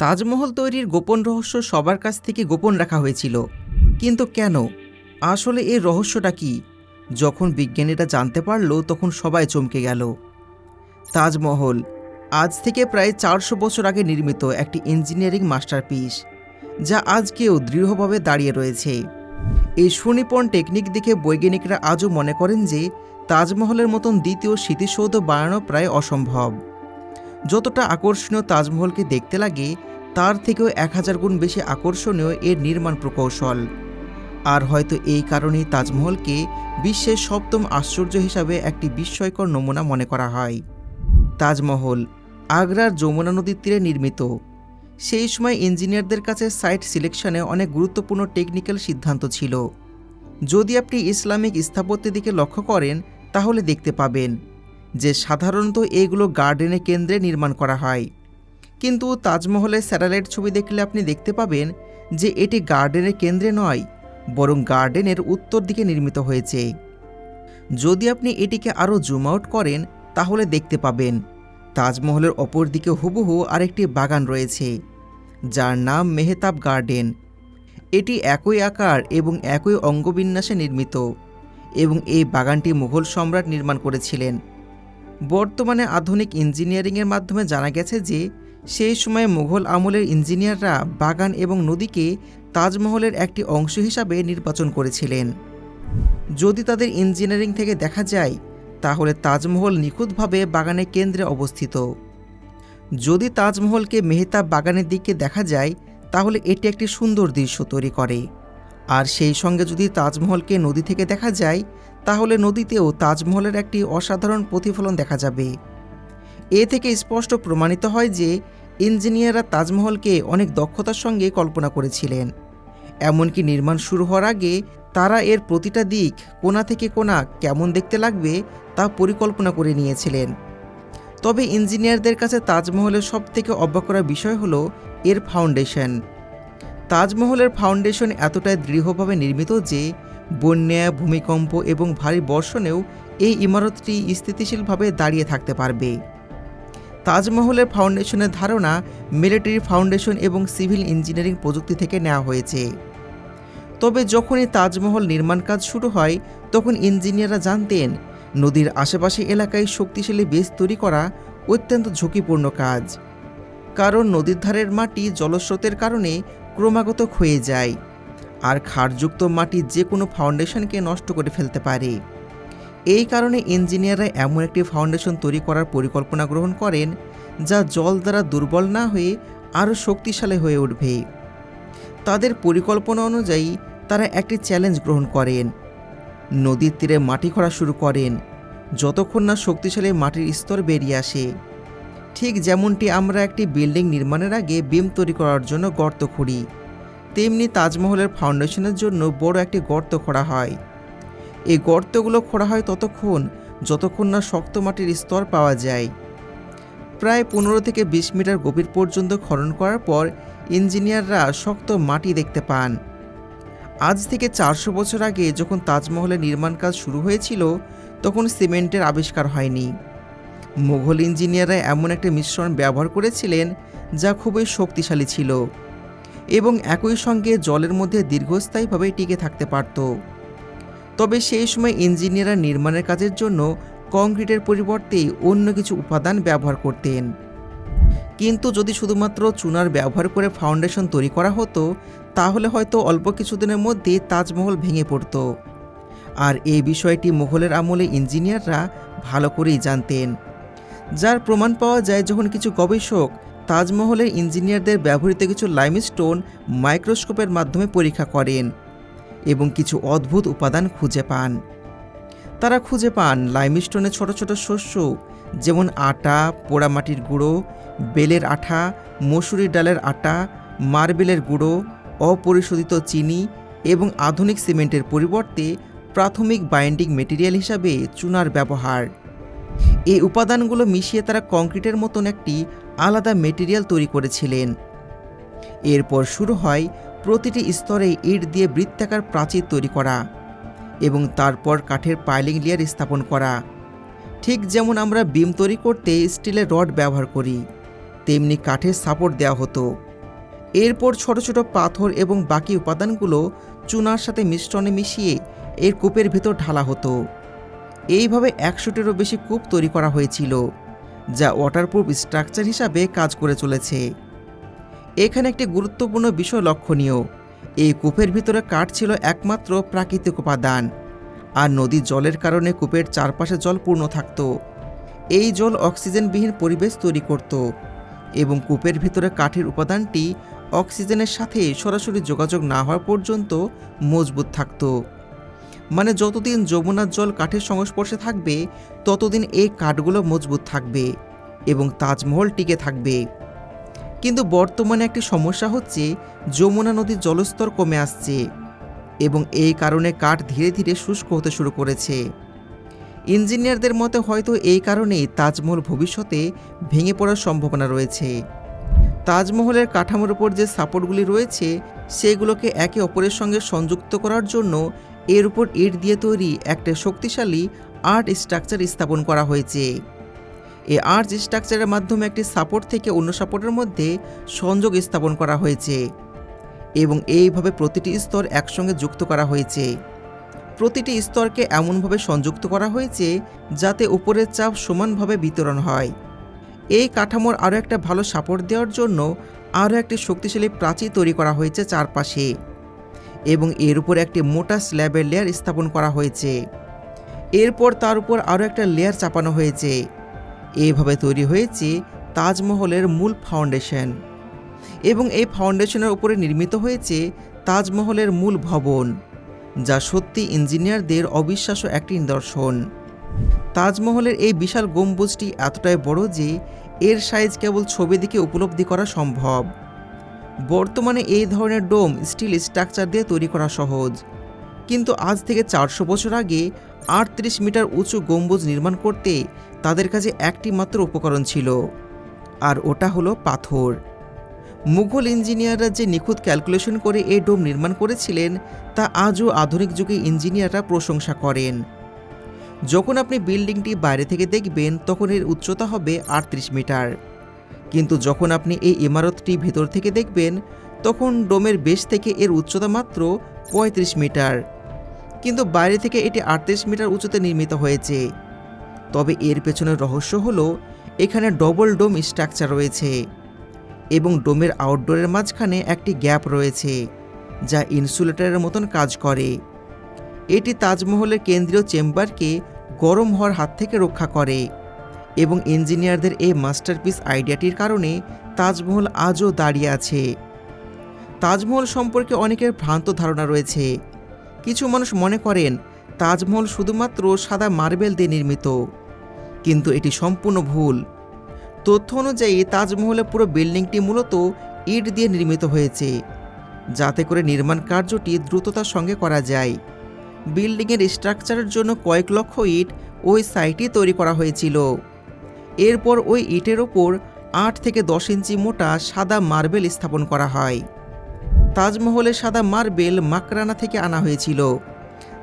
তাজমহল তৈরির গোপন রহস্য সবার কাছ থেকে গোপন রাখা হয়েছিল। কিন্তু কেন? আসলে এর রহস্যটা কি? যখন বিজ্ঞানীরা জানতে পারল, তখন সবাই চমকে গেল। তাজমহল আজ থেকে প্রায় চারশো বছর আগে নির্মিত একটি ইঞ্জিনিয়ারিং মাস্টারপিস, যা আজকেও দৃঢ়ভাবে দাঁড়িয়ে রয়েছে। এই সুনিপুণ টেকনিক দেখে বৈজ্ঞানিকরা আজও মনে করেন যে, তাজমহলের মতন দ্বিতীয় স্মৃতিসৌধ বানানো প্রায় অসম্ভব। যতটা আকর্ষণীয় তাজমহলকে দেখতে লাগে, তার থেকেও এক হাজার গুণ বেশি আকর্ষণীয় এর নির্মাণ প্রকৌশল। আর হয়তো এই কারণেই তাজমহলকে বিশ্বের সপ্তম আশ্চর্য হিসাবে একটি বিস্ময়কর নমুনা মনে করা হয়। তাজমহল আগ্রার যমুনা নদীর তীরে নির্মিত। সেই সময় ইঞ্জিনিয়ারদের কাছে সাইট সিলেকশনে অনেক গুরুত্বপূর্ণ টেকনিক্যাল সিদ্ধান্ত ছিল। যদি আপনি ইসলামিক স্থাপত্যের দিকে লক্ষ্য করেন, তাহলে দেখতে পাবেন। যে সাধারণত এগুলো গার্ডেনের কেন্দ্রে নির্মাণ করা হয়। কিন্তু তাজমহলের স্যাটেলাইট ছবি দেখলে আপনি দেখতে পাবেন যে এটি গার্ডেনের কেন্দ্রে নয়, বরং গার্ডেনের উত্তর দিকে নির্মিত হয়েছে। যদি আপনি এটিকে আরও জুম আউট করেন, তাহলে দেখতে পাবেন, তাজমহলের অপর দিকে হুবহু আরেকটি বাগান রয়েছে, যার নাম মেহতাব গার্ডেন। এটি একই আকার এবং একই অঙ্গবিন্যাসে নির্মিত, এবং এই বাগানটি মুঘল সম্রাট নির্মাণ করেছিলেন। বর্তমানে আধুনিক ইঞ্জিনিয়ারিংয়ের মাধ্যমে জানা গেছে যে, সেই সময়ে মুঘল আমলের ইঞ্জিনিয়াররা বাগান এবং নদীকে তাজমহলের একটি অংশ হিসাবে নির্বাচন করেছিলেন। যদি তাদের ইঞ্জিনিয়ারিং থেকে দেখা যায়, তাহলে তাজমহল নিখুঁতভাবে বাগানের কেন্দ্রে অবস্থিত। যদি তাজমহলকে মেহতাব বাগানের দিকে দেখা যায়, তাহলে এটি একটি সুন্দর দৃশ্য তৈরি করে। আর সেই সঙ্গে যদি তাজমহলকে নদী থেকে দেখা যায়, তাহলে নদীতেও তাজমহলের একটি অসাধারণ প্রতিফলন দেখা যাবে। এ থেকে স্পষ্ট প্রমাণিত হয় যে ইঞ্জিনিয়াররা তাজমহলকে অনেক দক্ষতার সঙ্গে কল্পনা করেছিলেন। এমনকি নির্মাণ শুরু হওয়ার আগে তারা এর প্রতিটা দিক, কোনা থেকে কোনা কেমন দেখতে লাগবে তা পরিকল্পনা করে নিয়েছিলেন। তবে ইঞ্জিনিয়ারদের কাছে তাজমহলের সবথেকে অবাক করা বিষয় হলো এর ফাউন্ডেশন। তাজমহলের ফাউন্ডেশন এতটাই দৃঢ়ভাবে নির্মিত যে বন্যা, ভূমিকম্প এবং ভারী বর্ষণেও এই ইমারতটি স্থিতিশীলভাবে দাঁড়িয়ে থাকতে পারবে। তাজমহলের ফাউন্ডেশনের ধারণা মিলিটারি ফাউন্ডেশন এবং সিভিল ইঞ্জিনিয়ারিং প্রযুক্তি থেকে নেওয়া হয়েছে। তবে যখনই তাজমহল নির্মাণ কাজ শুরু হয়, তখন ইঞ্জিনিয়াররা জানতেন, নদীর আশেপাশে এলাকায় শক্তিশালী বেস তৈরি করা অত্যন্ত ঝুঁকিপূর্ণ কাজ। কারণ নদীর ধারের মাটি জলস্রোতের কারণে ক্রমাগত ক্ষয়ে যায়। আর ক্ষারযুক্ত মাটি যে কোনো ফাউন্ডেশনকে নষ্ট করে ফেলতে পারে। এই কারণে ইঞ্জিনিয়াররা এমন একটি ফাউন্ডেশন তৈরি করার পরিকল্পনা গ্রহণ করেন, যা জল দ্বারা দুর্বল না হয়ে আরও শক্তিশালী হয়ে উঠবে। তাদের পরিকল্পনা অনুযায়ী তারা একটি চ্যালেঞ্জ গ্রহণ করেন। নদীর তীরে মাটি খোঁড়া শুরু করেন। যতক্ষণ না শক্তিশালী মাটির স্তর বেরিয়ে আসে। ঠিক যেমনটি আমরা একটি বিল্ডিং নির্মাণের আগে বিম তৈরি করার জন্য গর্ত খুঁড়ি, তেমনি তাজমহলের ফাউন্ডেশনের জন্য বড় একটি গর্ত খোঁড়া হয়। এই গর্তগুলো খোঁড়া হয় ততক্ষণ, যতক্ষণ না শক্ত মাটির স্তর পাওয়া যায়। প্রায় পনেরো থেকে বিশ মিটার গভীর পর্যন্ত খনন করার পর ইঞ্জিনিয়াররা শক্ত মাটি দেখতে পান। আজ থেকে চারশো বছর আগে যখন তাজমহলের নির্মাণ কাজ শুরু হয়েছিল, তখন সিমেন্টের আবিষ্কার হয়নি। মুঘল ইঞ্জিনিয়াররা এমন একটা মিশ্রণ ব্যবহার করেছিলেন যা খুবই শক্তিশালী ছিল এবং একই সঙ্গে জলের মধ্যে দীর্ঘস্থায়ীভাবে টিকে থাকতে পারত। তবে সেই সময় ইঞ্জিনিয়াররা নির্মাণের কাজের জন্য কংক্রিটের পরিবর্তে অন্য কিছু উপাদান ব্যবহার করতেন। কিন্তু যদি শুধুমাত্র চুনার ব্যবহার করে ফাউন্ডেশন তৈরি করা হতো, তাহলে হয়তো অল্প কিছুদিনের মধ্যে তাজমহল ভেঙে পড়ত। আর এই বিষয়টি মোঘলের আমলে ইঞ্জিনিয়াররা ভালো করেই জানতেন। যার প্রমাণ পাওয়া যায় যখন কিছু গবেষক তাজমহলের ইঞ্জিনিয়ারদের ব্যবহৃত কিছু লাইমস্টোন মাইক্রোস্কোপের মাধ্যমে পরীক্ষা করেন এবং কিছু অদ্ভুত উপাদান খুঁজে পান। তারা খুঁজে পান লাইমস্টোনের ছোট ছোট শস্য, যেমন আটা, পোড়ামাটির গুঁড়ো, বেলের আঠা, মসুরির ডালের আটা, মার্বেলের গুঁড়ো, অপরিশোধিত চিনি এবং আধুনিক সিমেন্টের পরিবর্তে প্রাথমিক বাইন্ডিং মেটেরিয়াল হিসাবে চুনার ব্যবহার। এই উপাদানগুলো মিশিয়ে তারা কংক্রিটের মতন একটি আলাদা মেটেরিয়াল তৈরি করেছিলেন। এরপর শুরু হয় প্রতিটি স্তরে ইট দিয়ে বৃত্তাকার প্রাচীর তৈরি করা এবং তারপর কাঠের পাইলিং লেয়ার স্থাপন করা। ঠিক যেমন আমরা বিম তৈরি করতে স্টিলের রড ব্যবহার করি, তেমনি কাঠের সাপোর্ট দেওয়া হতো। এরপর ছোট ছোট পাথর এবং বাকি উপাদানগুলো চুনার সাথে মিশ্রণে মিশিয়ে এর কূপের ভেতর ঢালা হতো। এইভাবে একশোটিরও বেশি কূপ তৈরি করা হয়েছিল, যা ওয়াটারপ্রুফ স্ট্রাকচার হিসাবে কাজ করে চলেছে। এখানে একটি গুরুত্বপূর্ণ বিষয় লক্ষণীয়, এই কূপের ভিতরে কাঠ ছিল একমাত্র প্রাকৃতিক উপাদান, আর নদীর জলের কারণে কূপের চারপাশে জল পূর্ণ থাকত। এই জল অক্সিজেনবিহীন পরিবেশ তৈরি করত, এবং কূপের ভিতরে কাঠের উপাদানটি অক্সিজেনের সাথে সরাসরি যোগাযোগ না হওয়া পর্যন্ত মজবুত থাকত। মানে যতদিন যমুনার জল কাঠের সংস্পর্শে থাকবে, ততদিন এই কাঠগুলো মজবুত থাকবে এবং তাজমহল টিকে থাকবে। কিন্তু বর্তমানে একটি সমস্যা হচ্ছে, যমুনা নদীর জলস্তর কমে আসছে এবং এই কারণে কাঠ ধীরে ধীরে শুষ্ক হতে শুরু করেছে। ইঞ্জিনিয়ারদের মতে হয়তো এই কারণেই তাজমহল ভবিষ্যতে ভেঙে পড়ার সম্ভাবনা রয়েছে। তাজমহলের কাঠামোর উপর যে সাপোর্টগুলি রয়েছে, সেগুলোকে একে অপরের সঙ্গে সংযুক্ত করার জন্য এর উপর ইট দিয়ে তৈরি একটা শক্তিশালী আর্ট স্ট্রাকচার স্থাপন করা হয়েছে। এই আর্ট স্ট্রাকচারের মাধ্যমে একটি সাপোর্ট থেকে অন্য সাপোর্টের মধ্যে সংযোগ স্থাপন করা হয়েছে এবং এইভাবে প্রতিটি স্তর একসঙ্গে যুক্ত করা হয়েছে। প্রতিটি স্তরকে এমনভাবে সংযুক্ত করা হয়েছে যাতে উপরের চাপ সমানভাবে বিতরণ হয়। এই কাঠামোর আরও একটা ভালো সাপোর্ট দেওয়ার জন্য আরও একটি শক্তিশালী প্রাচীর তৈরি করা হয়েছে চারপাশে। এবং এর উপর একটি মোটা স্ল্যাবের লেয়ার স্থাপন করা হয়েছে। এরপর তার উপর আরও একটা লেয়ার চাপানো হয়েছে। এভাবে তৈরি হয়েছে তাজমহলের মূল ফাউন্ডেশন। এবং এই ফাউন্ডেশনের উপরে নির্মিত হয়েছে তাজমহলের মূল ভবন, যা সত্যি ইঞ্জিনিয়ারদের অবিশ্বাস্য একটি নিদর্শন। তাজমহলের এই বিশাল গম্বুজটি এতটাই বড় যে এর সাইজ কেবল ছবি দেখে উপলব্ধি করা সম্ভব। বর্তমানে এই ধরনের ডোম স্টিল স্ট্রাকচার দিয়ে তৈরি করা সহজ। কিন্তু আজ থেকে চারশো বছর আগে আটত্রিশ মিটার উঁচু গম্বুজ নির্মাণ করতে তাদের কাছে একটি মাত্র উপকরণ ছিল, আর ওটা হলো পাথর। মুঘল ইঞ্জিনিয়াররা যে নিখুঁত ক্যালকুলেশন করে এই ডোম নির্মাণ করেছিলেন, তা আজও আধুনিক যুগে ইঞ্জিনিয়াররা প্রশংসা করেন। যখন আপনি বিল্ডিংটি বাইরে থেকে দেখবেন, তখন এর উচ্চতা হবে আটত্রিশ মিটার। কিন্তু যখন আপনি এই ইমারতটি ভেতর থেকে দেখবেন, তখন ডোমের বেশ থেকে এর উচ্চতা মাত্র পঁয়ত্রিশ মিটার। কিন্তু বাইরে থেকে এটি আটত্রিশ মিটার উঁচুতে নির্মিত হয়েছে। তবে এর পেছনের রহস্য হলো, এখানে ডবল ডোম স্ট্রাকচার রয়েছে এবং ডোমের আউটডোরের মাঝখানে একটি গ্যাপ রয়েছে, যা ইনসুলেটরের মতন কাজ করে। এটি তাজমহলের কেন্দ্রীয় চেম্বারকে গরম হওয়ার হাত থেকে রক্ষা করে। এবং ইঞ্জিনিয়ারদের এই মাস্টারপিস আইডিয়াটির কারণে তাজমহল আজও দাঁড়িয়ে আছে। তাজমহল সম্পর্কে অনেকের ভ্রান্ত ধারণা রয়েছে। কিছু মানুষ মনে করেন, তাজমহল শুধুমাত্র সাদা মার্বেল দিয়ে নির্মিত, কিন্তু এটি সম্পূর্ণ ভুল। তথ্য অনুযায়ী, তাজমহলের পুরো বিল্ডিংটি মূলত ইট দিয়ে নির্মিত হয়েছে, যাতে করে নির্মাণ কার্যটি দ্রুততার সঙ্গে করা যায়। বিল্ডিংয়ের স্ট্রাকচারের জন্য কয়েক লক্ষ ইট ওই সাইটে তৈরি করা হয়েছিল। এরপর ওই ইটের ওপর আট থেকে দশ ইঞ্চি মোটা সাদা মার্বেল স্থাপন করা হয়। তাজমহলের সাদা মার্বেল মাকরানা থেকে আনা হয়েছিল,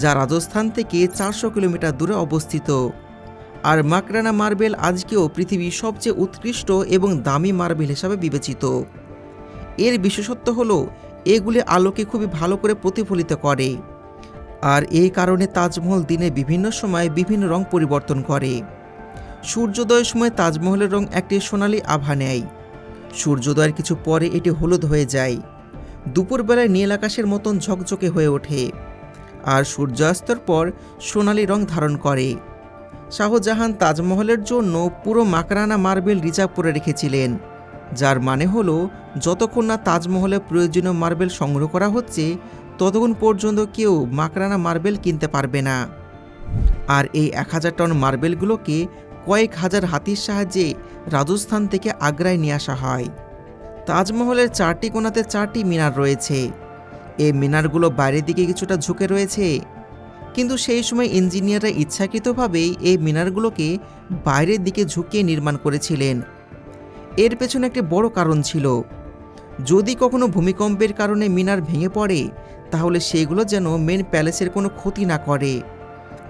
যা রাজস্থান থেকে চারশো কিলোমিটার দূরে অবস্থিত। আর মাকরানা মার্বেল আজকেও পৃথিবীর সবচেয়ে উৎকৃষ্ট এবং দামি মার্বেল হিসাবে বিবেচিত। এর বিশেষত্ব হলো, এগুলি আলোকে খুবই ভালো করে প্রতিফলিত করে, আর এই কারণে তাজমহল দিনে বিভিন্ন সময় বিভিন্ন রং পরিবর্তন করে। সূর্যোদয়ের সময় তাজমহলের রং একটি সোনালি আভা নেয়। সূর্যোদয়ের কিছু পরে এটি হলুদ হয়ে যায়। দুপুরবেলায় নীল আকাশের মতন ঝকঝকে হয়ে ওঠে। আর সূর্যাস্তর পর সোনালি রং ধারণ করে। শাহজাহান তাজমহলের জন্য পুরো মাকরানা মার্বেল রিজার্ভ করে রেখেছিলেন, যার মানে হলো, যতক্ষণ না তাজমহলে প্রয়োজনীয় মার্বেল সংগ্রহ করা হচ্ছে, ততক্ষণ পর্যন্ত কেউ মাকরানা মার্বেল কিনতে পারবে না। আর এই এক হাজার টন মার্বেলগুলোকে কয়েক হাজার হাতির সাহায্যে রাজস্থান থেকে আগ্রায় নিয়ে আসা হয়। তাজমহলের চারটি কোণাতে চারটি মিনার রয়েছে। এই মিনারগুলো বাইরের দিকে কিছুটা ঝুঁকে রয়েছে। কিন্তু সেই সময় ইঞ্জিনিয়াররা ইচ্ছাকৃতভাবেই এই মিনারগুলোকে বাইরের দিকে ঝুঁকিয়ে নির্মাণ করেছিলেন। এর পেছনে একটি বড় কারণ ছিল। যদি কখনো ভূমিকম্পের কারণে মিনার ভেঙে পড়ে, তাহলে সেগুলো যেন মেন প্যালেসের কোনো ক্ষতি না করে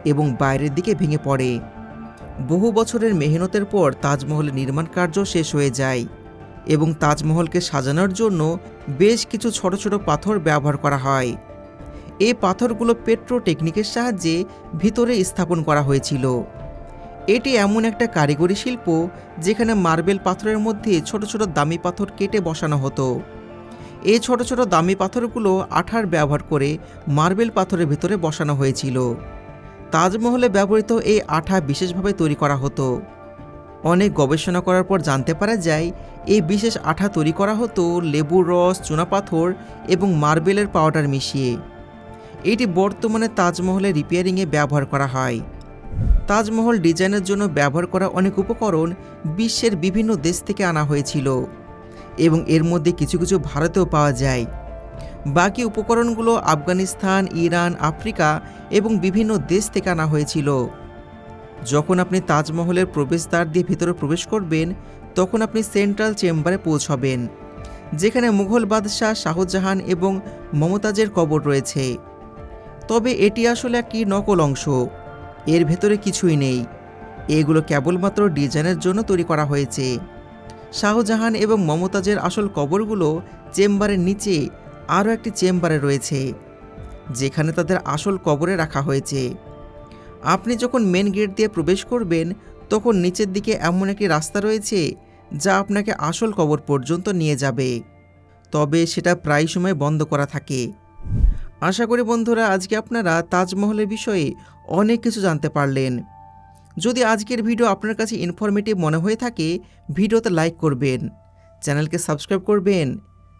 এবং বাইরের দিকে ভেঙে পড়ে। বহু বছরের মেহনতের পর তাজমহলের নির্মাণ কার্য শেষ হয়ে যায় এবং তাজমহলকে সাজানোর জন্য বেশ কিছু ছোট ছোট পাথর ব্যবহার করা হয়। এই পাথরগুলো পেট্রো টেকনিকের সাহায্যে ভিতরে স্থাপন করা হয়েছিল। এটি এমন একটা কারিগরি শিল্প যেখানে মার্বেল পাথরের মধ্যে ছোট ছোট দামি পাথর কেটে বসানো হতো। এই ছোট ছোট দামি পাথরগুলো আঠার ব্যবহার করে মার্বেল পাথরের ভিতরে বসানো হয়েছিল। তাজমহলে ব্যবহৃত এই আঠা বিশেষভাবে তৈরি করা হতো। অনেক গবেষণা করার পর জানতে পারা যায়, এই বিশেষ আঠা তৈরি করা হতো লেবুর রস চুনাপাথর এবং মার্বেলের পাউডার মিশিয়ে। এটি বর্তমানে তাজমহলে রিপেয়ারিংয়ে ব্যবহার করা হয়। তাজমহল ডিজাইনের জন্য ব্যবহার করা অনেক উপকরণ বিশ্বের বিভিন্ন দেশ থেকে আনা হয়েছিল এবং এর মধ্যে কিছু কিছু ভারতেও পাওয়া যায়। বাকি উপকরণগুলো আফগানিস্তান, ইরান, আফ্রিকা এবং বিভিন্ন দেশ থেকে আনা হয়েছিল। যখন আপনি তাজমহলের প্রবেশদ্বার দিয়ে ভিতরে প্রবেশ করবেন, তখন আপনি সেন্ট্রাল চেম্বারে পৌঁছবেন, যেখানে মুঘল বাদশাহ শাহজাহান এবং মমতাজের কবর রয়েছে। তবে এটি আসলে একটি নকল অংশ, এর ভেতরে কিছুই নেই। এগুলো কেবলমাত্র ডিজাইনের জন্য তৈরি করা হয়েছে। শাহজাহান এবং মমতাজের আসল কবরগুলো চেম্বারের নিচে আরও একটি চেম্বারে রয়েছে, যেখানে তাদের আসল কবরে রাখা হয়েছে। আপনি যখন মেন গেট দিয়ে প্রবেশ করবেন, তখন নিচের দিকে এমন একটি রাস্তা রয়েছে, যা আপনাকে আসল কবর পর্যন্ত নিয়ে যাবে। তবে সেটা প্রায় সময় বন্ধ করা থাকে। আশা করি বন্ধুরা, আজকে আপনারা তাজমহলের বিষয়ে অনেক কিছু জানতে পারলেন। যদি আজকের ভিডিও আপনার কাছে ইনফরমেটিভ মনে হয়ে থাকে, ভিডিওতে লাইক করবেন, চ্যানেলকে সাবস্ক্রাইব করবেন